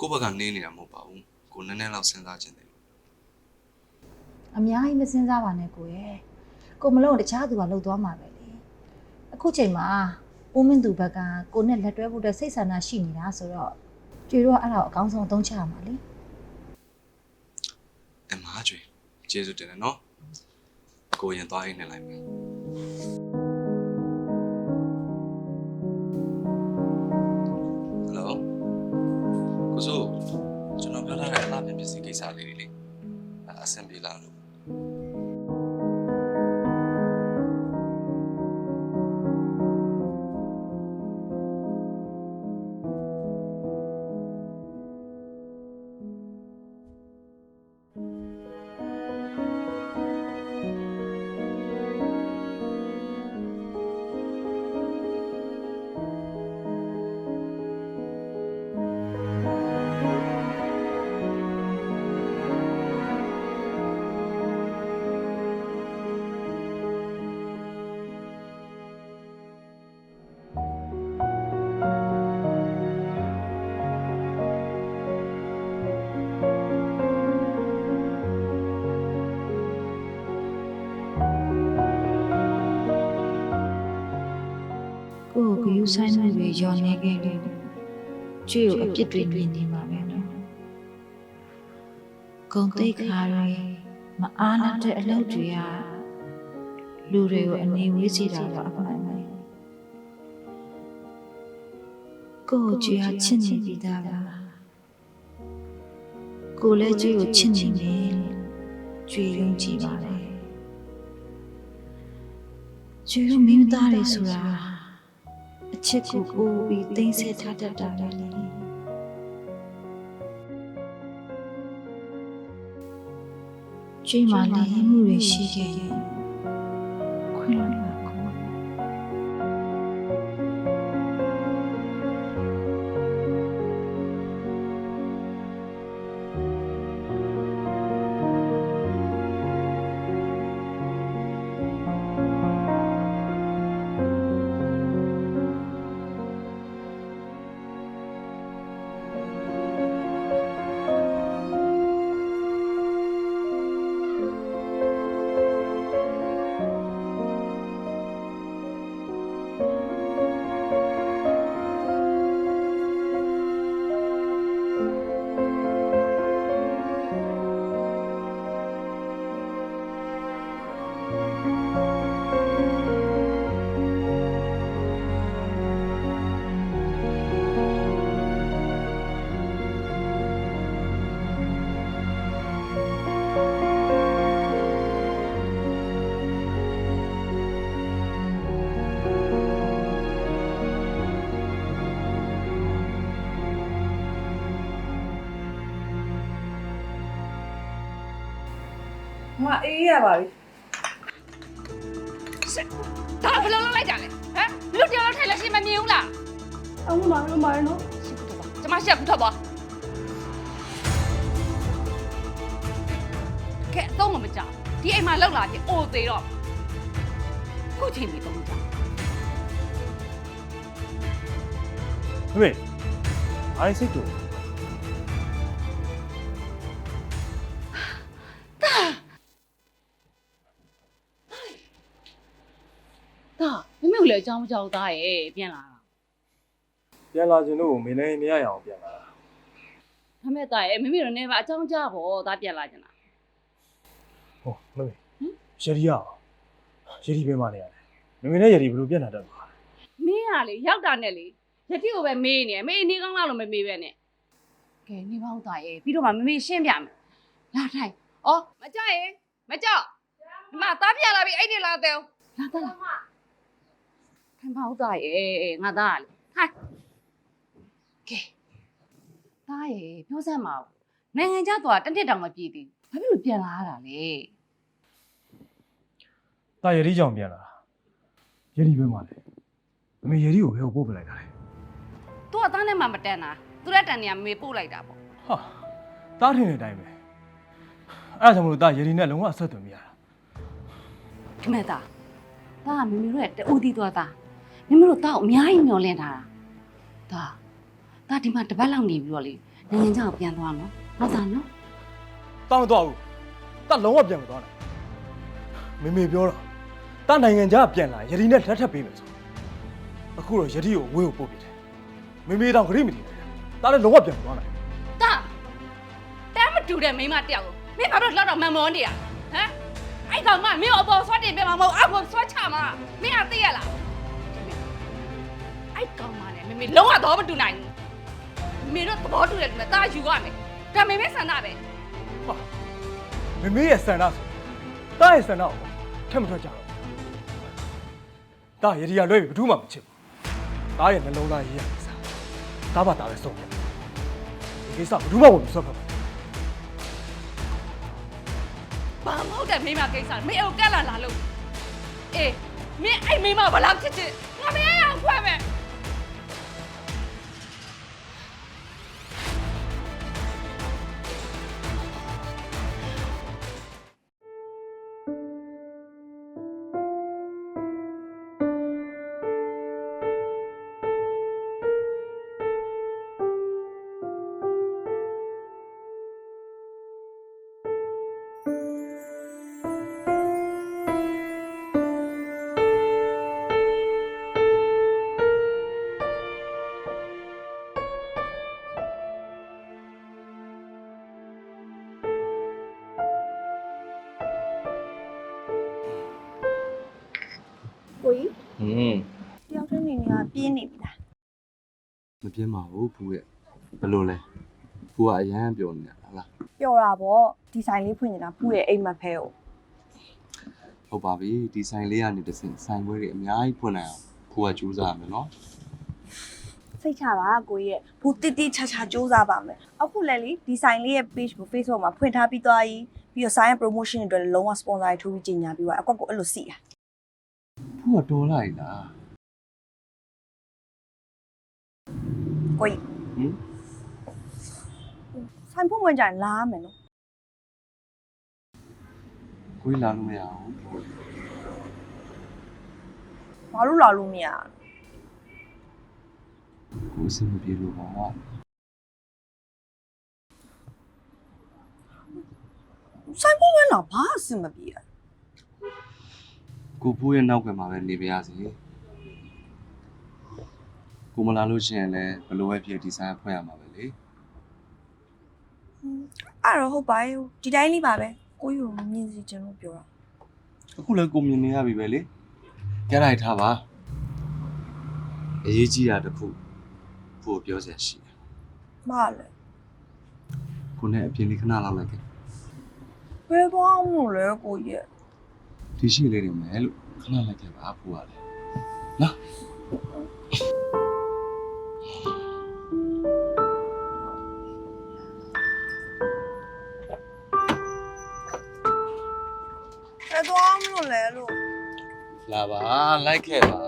ကိုယ့်ဘက်ကနေနေတာမဟုတ်ပါဘူးကိုနည်းနည်းလောက်စဉ်းစားခြင်းတယ်လို့အများကြီးမစင်စားပါနဲ့ကိုရဲ့ကိုမလို့တခြားသူကလှုပ်သွားမှာပဲလေအခုချိန်မှာဦးမင်းသူဘက်ကကိုနဲ့လက်တွဲဖို့အတွက်စိတ်ဆန္ဒရှိနေတာဆိုတော့ကျွေတော့အဲ့ဒါကိုအကောင်းဆုံးအသုံးချရမှာလေအမကျွေကျေးဇူးတင်တယ်နော်ကိုရင်သွားအိမ်နဲ့လိုက်မယ်ဟယ် စ္စည်းကိစ္စလေးတွေလေအဲ့အဆင်ပြေလားလို့ ကိုကိုကယူဆိုင်မှုတွေယောနေခဲ့တယ်ကျွေကိုအပြစ်တွေမြင်နေမှာပဲနော်ဂုံတိတ်ခါတွေမအားနဲ့တဲ့အလုပ်တွေကလူတွေကိုအနေဝေးစေတာတော့အမှန်ပဲကိုကိုကျွေဟာချစ်နေပြီးသားပါကိုလည်းကျွေကိုချစ်နေတယ်ကျွေယုံကြည်ပါလေကျွေတို့မိန်းသားတွေဆိုတာ အချစ်ကိုပို့ပြီးသိမ့်ဆဲထားတတ်တာပဲလေကျွေမှာလည်းမှုတွေရှိခဲ့ရင်ခွင့်လွှတ် ပါကောငါအေးရပါပြီဒါဘယ်လိုလုပ်လိုက်ကြလဲဟမ်လူတယောက်လောက်ထိုင်လို့ရှိရင်မမြင်ဘူးလားအမမမမနော်ကျမရှိဘူးထွက်သွားကဲအတော့မကြောက်ဒီအိမ်မှာလောက်လာချင်းအိုသေးတော့ခုချိန်ပြီးတော့မကြောက်မမေအိုင်စိတ်တူ အကြောင်းမကြောက်သားရဲ့ပြန်လာတာပြန်လာခြင်းတို့ကိုမင်းလည်းမရရအောင်ပြန်လာတာမမေသားရဲ့မမေတို့နေပါအကြောင်းကြားဖို့ဒါပြန်လာကြတာဟုတ်မမေရည်ရအောင်ရည်ပဲမနေရတယ်မမေနဲ့ရည်ဘယ်လိုပြန်လာတတ်မှာမင်းကလေရောက်တာနဲ့လေယတိကိုပဲမေးနေတယ်မေးနေကောင်းလားလို့မမေးပဲနဲ့ကဲနေပါဦးသားရဲ့ပြီးတော့မှမမေရှင်းပြမယ်လာထိုင်ဩမကြောက်ရဲ့မကြောက်ဒီမှာသားပြန်လာပြီအဲ့ဒီလာတဲ့လာတဲ့လာ ထိုင်ပါဦးသားရဲ့ငါသားကလေထိုင်ကဲသားရဲ့ပြောစမ်းပါဦးနိုင်ငံခြားသွားတစ်နှစ်တောင်မပြည့်သေးဘူးဘာဖြစ်လို့ပြန်လာရတာလဲတာရည်ကြောင်ပြန်လာရည်ပဲမလဲမမေရည်ကိုဘယ်ကိုပို့ပလိုက်တာလဲသူကသားနဲ့မှမတန်တာသူလက်တန်နေကမေပို့လိုက်တာပေါ့ဟာတားထင်တဲ့အတိုင်းပဲအဲ့ဒါကြောင့်မလို့တာရည်နဲ့လုံးဝအဆက်အသွယ်မရတာခမဲသားသားကမမေတို့ရဲ့တူတီသွားသား မမေတို့သားကိုအများကြီးမျောလင့်ထားတာသားသားဒီမှာတပတ်လောက်နေပြီးတော့လေနိုင်ငံခြားကိုပြန်သွားနော်ဟုတ်တာနော်တာမသွားဘူးတာလုံးဝပြန်မသွားနိုင်မေမေပြောတော့တာနိုင်ငံခြားပြန်လာယတိနဲ့လက်ထပ်ပေးမယ်ဆိုအခုတော့ယတိကိုဝေးကိုပို့ပြတယ်မေမေတော့ဂရိမတည်နိုင်တာလည်းလုံးဝပြန်မသွားနိုင်တာတမ်းမတူတဲ့မိန်းမတစ်ယောက်ကိုမင်းဘာလို့လောက်တော့မန်မောနေရဟမ်အဲ့ကောင်ကမင်းကိုအပေါ်ဆွတ်တင်ပြမှာမဟုတ်အောက်ကိုဆွတ်ချမှာမင်းကသိရလား အဲ့ကောင်မနဲ့မမေလုံးဝတော့မတူနိုင်ဘူးမင်းတို့သဘောတူတယ်ဒီမှာတာယူရမယ်ဒါမေမေဆန္ဒပဲမေမေရဲ့ဆန္ဒဆိုတာရဲ့ဆန္ဒကိုထက်မထွက်ကြတော့တာယတိကလွဲပြီးဘာမှမချစ်ဘူးတာရဲ့နှလုံးသားရေးရကိစ္စတာဘာတာပဲဆုံးတယ်ဒီကိစ္စဘာမှမဝင်ဆွတ်ဖက်ဘူးဘာမဟုတ်တဲ့မိန်းမကိစ္စမင်းအိုကက်လာလာလို့အေးမင်းအဲ့မိန်းမဘလောက်ချစ်ချစ်ငါမရရအောင်ဖွဲ့မယ် ကိုကြီးဟွန်းတယောက်တည်းနေနေကပြင်းနေပြီလားမပြင်းပါဘူးဖူရဲ့ဘယ်လိုလဲဖူကအရန်ပြောနေတာဟုတ်လားပျော်တာပေါ့ဒီဆိုင်လေးဖွင့်နေတာဖူးရဲ့အိမ်မက်ဖဲကိုဟုတ်ပါပြီဒီဆိုင်လေးကနေတစ်ဆင့်ဆိုင်ခွဲတွေအများကြီးဖွင့်နိုင်အောင်ဖူကကြိုးစားရမယ်နော်စိတ်ချပါကိုကြီးရဲ့ဖူးတိတိချာချာစူးစမ်းပါမယ်အခုလည်းလေဒီဆိုင်လေးရဲ့ page ကို Facebook မှာဖွင့်ထားပြီးသွားပြီပြီးတော့ဆိုင်ရဲ့ promotion တွေအတွက်လည်းလုံးဝ sponsor တွေထိုးပြီးကြီးညာပြီးသွားအကွက်ကိုအဲ့လိုစီတာ ဖူကတော်လိုက်လားကိုကြီးဟင်ဆိုင်ဖွင့်ဝင်ကြရင်လာရမယ်နော်ကိုကြီးလာလို့မရဘူးဘာလို့လာလို့မရကိုအဆင်မပြေလို့ပါဆိုင်ဖွင့်ဝင်လာဘာအဆင်မပြေอ่ะ ကိုဖူရဲ့နောက်ကွယ်မှာပဲနေပါရစေကိုမလာလို့ရှိရင်လည်းဘယ်လိုပဲဖြစ်ဒီဆိုင်ကဖွင့်ရမှာပဲလေအဲ့တော့ဟုတ်ပါရဲ့ဒီတိုင်းလေးပါပဲကိုကြီးကိုမမြင်စီချင်လို့ပြောတာအခုလည်းကိုမြင်နေရပြီပဲလေကြလိုက်ထားပါအရေးကြီးတာတစ်ခုဖူကိုပြောစရာရှိတယ်မလဲကိုနဲ့အပြင်လေးခဏလောက်လိုက်ခဲ့ဘယ်သွားအောင်လို့လဲကိုကြီးရဲ့ ဒီရှိလေးတွေမယ်လို့ခဏလိုက်ခဲ့ပါဖူကလည်းနော်ဘယ်သွားအောင်လို့လဲလို့လာပါလိုက်ခဲ့ပါ